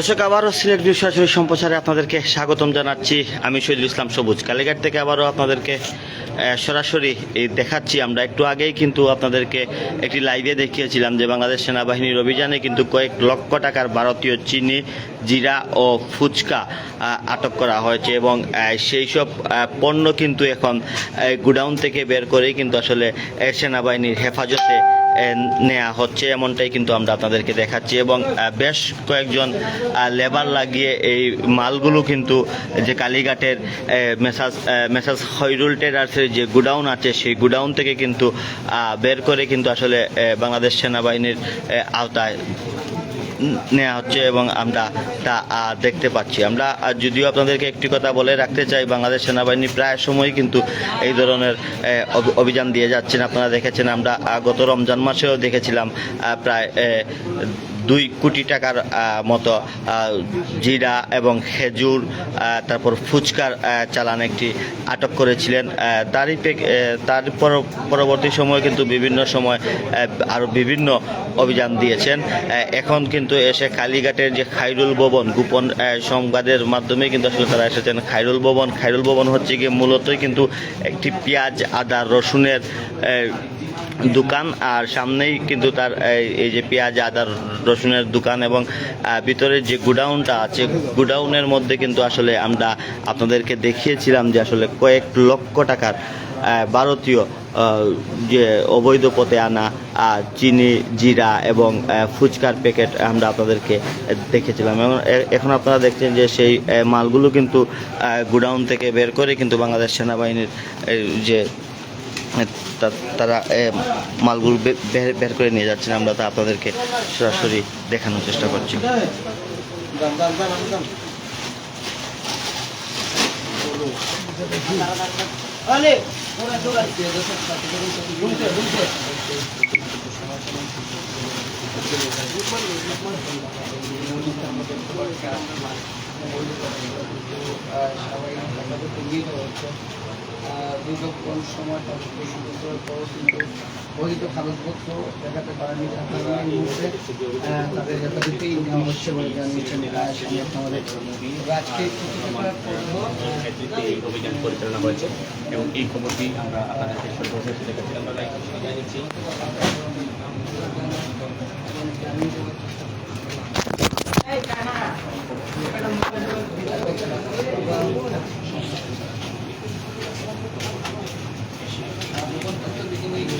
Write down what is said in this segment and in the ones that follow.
দর্শক, আবারও সিলেট ভিউ সরাসরি সম্প্রচারে আপনাদেরকে স্বাগতম জানাচ্ছি। আমি শহীদুল ইসলাম সবুজ। কালীঘাট থেকে আবারও আপনাদেরকে সরাসরি দেখাচ্ছি। আমরা একটু আগেই কিন্তু আপনাদেরকে একটি লাইভে দেখিয়েছিলাম যে বাংলাদেশ সেনাবাহিনীর অভিযানে কিন্তু কয়েক লক্ষ টাকার ভারতীয় চিনি, জিরা ও ফুচকা আটক করা হয়েছে এবং সেই সব পণ্য কিন্তু এখন গুডাউন থেকে বের করেই কিন্তু আসলে সেনাবাহিনীর হেফাজতে নেওয়া হচ্ছে, এমনটাই কিন্তু আমরা আপনাদেরকে দেখাচ্ছি। এবং বেশ কয়েকজন লেবার লাগিয়ে এই মালগুলো কিন্তু যে কালীঘাটের মেসাজ মেসাজ খৈরুল টেরার্সের যে গুডাউন আছে, সেই গুডাউন থেকে কিন্তু বের করে কিন্তু আসলে বাংলাদেশ সেনাবাহিনীর আওতায় নেওয়া হচ্ছে এবং আমরা তা দেখতে পাচ্ছি। আমরা যদিও আপনাদেরকে একটি কথা বলে রাখতে চাই, বাংলাদেশ সেনাবাহিনী প্রায় সময় কিন্তু এই ধরনের অভিযান দিয়ে যাচ্ছেন। আপনারা দেখেছেন, আমরা গত রমজান মাসেও দেখেছিলাম প্রায় দুই কোটি টাকার মতো জিরা এবং খেজুর তারপর ফুচকার চালান একটি আটক করেছিলেন। তারই তার পর- পরবর্তী সময় কিন্তু বিভিন্ন সময় আরও বিভিন্ন অভিযান দিয়েছেন। এখন কিন্তু এসে কালীঘাটের যে খাইরুল ভবন, গোপন সংবাদের মাধ্যমে কিন্তু আসলে তারা এসেছেন। খাইরুল ভবন খাইরুল ভবন হচ্ছে গিয়ে মূলতই কিন্তু একটি পেঁয়াজ, আদা, রসুনের দোকান আর সামনেই কিন্তু তার এই- যে পেঁয়াজ আদা রসুনের দোকান এবং আহ, ভিতরে যে গুডাউনটা আছে গুডাউনের মধ্যে কিন্তু আসলে আমরা আপনাদেরকে দেখিয়েছিলাম যে আসলে কয়েক লক্ষ টাকার ভারতীয় যে অবৈধ পথে আনা চিনি জিরা এবং ফুচকার প্যাকেট আমরা আপনাদেরকে দেখেছিলাম। এবং এখন আপনারা দেখছেন যে সেই মালগুলো কিন্তু গুডাউন থেকে বের করে কিন্তু বাংলাদেশ সেনাবাহিনীর যে তারা মালগুলো বের করে নিয়ে যাচ্ছেন। আমরা তা আপনাদেরকে সরাসরি দেখানোর চেষ্টা করছি। দীর্ঘক্ষণ সময় করার পরও কিন্তু বৈধ কাগজপত্র দেখাতে পারেনি। মুহূর্তে তাদের নেওয়া হচ্ছে বলে জানিয়েছেন আমাদের আজকে অভিযান পরিচালনা হয়েছে এবং এই খবরটি আমরা আপনাদের দেখেছি আমরা লাইভ জানিয়ে দিচ্ছি তথ্য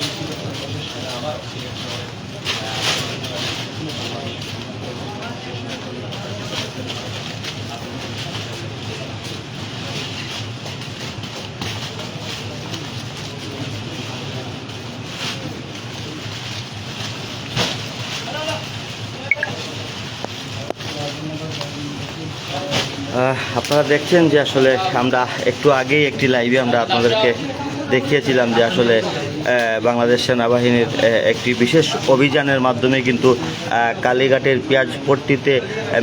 আপনারা দেখছেন যে আসলে আমরা একটু আগেই একটি লাইভে আমরা আপনাদেরকে দেখিয়েছিলাম যে আসলে বাংলাদেশ সেনাবাহিনীর একটি বিশেষ অভিযানের মাধ্যমে কিন্তু কালীঘাটের পেঁয়াজ পট্টিতে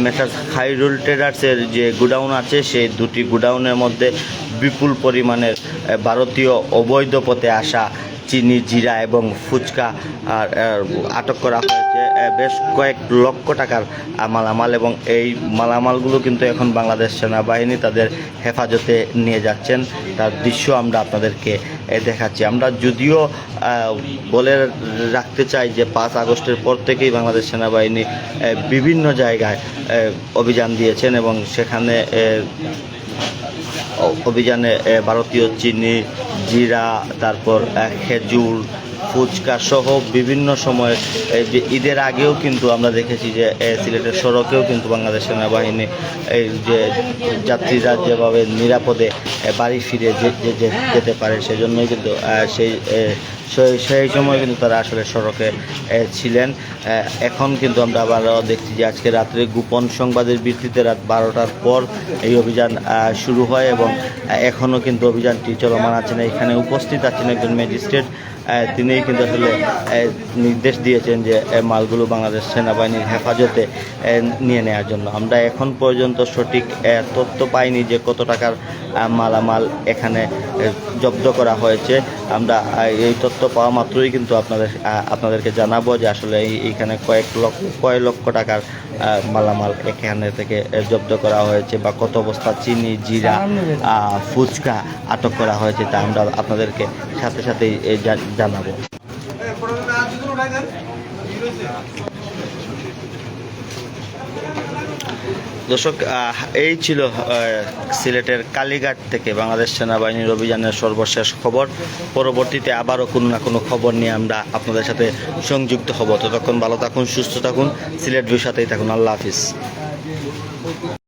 মেসার্স খাইরুল ট্রেডার্সের যে গুডাউন আছে, সেই দুটি গুডাউনের মধ্যে বিপুল পরিমাণের ভারতীয় অবৈধ পথে আসা চিনি, জিরা এবং ফুচকা আর আটক করা হয়েছে। বেশ কয়েক লক্ষ টাকার মালামাল এবং এই মালামালগুলো কিন্তু এখন বাংলাদেশ সেনাবাহিনী তাদের হেফাজতে নিয়ে যাচ্ছেন। তার দৃশ্য আমরা আপনাদেরকে দেখাচ্ছি। আমরা যদিও বলে রাখতে চাই যে পাঁচ আগস্টের পর থেকেই বাংলাদেশ সেনাবাহিনী বিভিন্ন জায়গায় অভিযান দিয়েছেন এবং সেখানে অভিযানে ভারতীয় চিনি, জিরা, তারপর খেজুর ফুচকা সহ বিভিন্ন সময়ে, এই যে ঈদের আগেও কিন্তু আমরা দেখেছি যে সিলেটের সড়কেও কিন্তু বাংলাদেশ সেনাবাহিনী, এই যে যাত্রীরা যেভাবে নিরাপদে বাড়ি ফিরে যেতে পারে সেজন্যই কিন্তু সেই সেই সময় কিন্তু তারা আসলে সড়কে ছিলেন। এখন কিন্তু আমরা আবারও দেখছি যে আজকে রাত্রে গোপন সংবাদের ভিত্তিতে রাত বারোটার পর এই অভিযান শুরু হয় এবং এখনও কিন্তু অভিযানটি চলমান আছেন এখানে উপস্থিত আছেন একজন ম্যাজিস্ট্রেট তিনি কিন্তু আসলে নির্দেশ দিয়েছেন যে মালগুলো বাংলাদেশ সেনাবাহিনীর হেফাজতে নিয়ে নেওয়ার জন্য। আমরা এখন পর্যন্ত সঠিক তথ্য পাইনি যে কত টাকার মালামাল এখানে জব্দ করা হয়েছে। আমরা এই তথ্য পাওয়া মাত্রই কিন্তু আপনাদের আপনাদেরকে জানাব যে আসলে এই- এইখানে কয়েক লক্ষ, কয় লক্ষ টাকার মালামাল এখানে থেকে জব্দ করা হয়েছে বা কত বস্তা চিনি, জিরা ফুচকা আটক করা হয়েছে তা আমরা আপনাদেরকে সাথে সাথেই জানাব। দর্শক এই ছিল সিলেটের কালীঘাট থেকে বাংলাদেশ সেনাবাহিনীর অভিযানের সর্বশেষ খবর। পরবর্তীতে আবারও কোনো না কোনো খবর নিয়ে আমরা আপনাদের সাথে সংযুক্ত হব। ততক্ষণ ভালো থাকুন, সুস্থ থাকুন, সিলেট ভিউ সাথেই থাকুন। আল্লাহ হাফিজ।